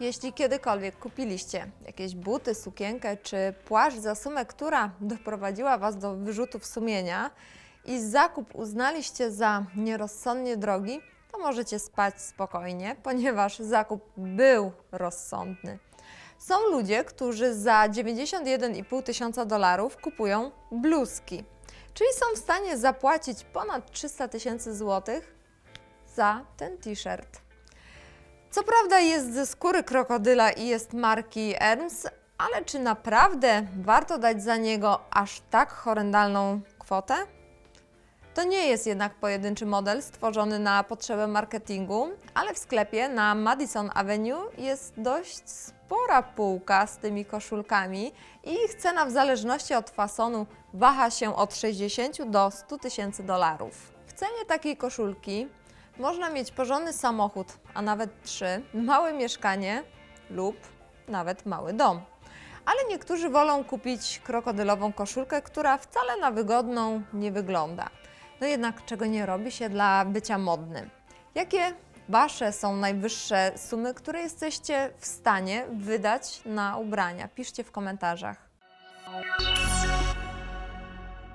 Jeśli kiedykolwiek kupiliście jakieś buty, sukienkę czy płaszcz za sumę, która doprowadziła Was do wyrzutów sumienia i zakup uznaliście za nierozsądnie drogi, to możecie spać spokojnie, ponieważ zakup był rozsądny. Są ludzie, którzy za 91,5 tysiąca dolarów kupują bluzki, czyli są w stanie zapłacić ponad 300 tysięcy złotych za ten t-shirt. Co prawda jest ze skóry krokodyla i jest marki Erms, ale czy naprawdę warto dać za niego aż tak horrendalną kwotę? To nie jest jednak pojedynczy model stworzony na potrzebę marketingu, ale w sklepie na Madison Avenue jest dość spora półka z tymi koszulkami i ich cena w zależności od fasonu waha się od 60 do 100 tysięcy dolarów. W cenie takiej koszulki można mieć porządny samochód, a nawet trzy, małe mieszkanie lub nawet mały dom. Ale niektórzy wolą kupić krokodylową koszulkę, która wcale na wygodną nie wygląda. No jednak czego nie robi się dla bycia modnym? Jakie Wasze są najwyższe sumy, które jesteście w stanie wydać na ubrania? Piszcie w komentarzach.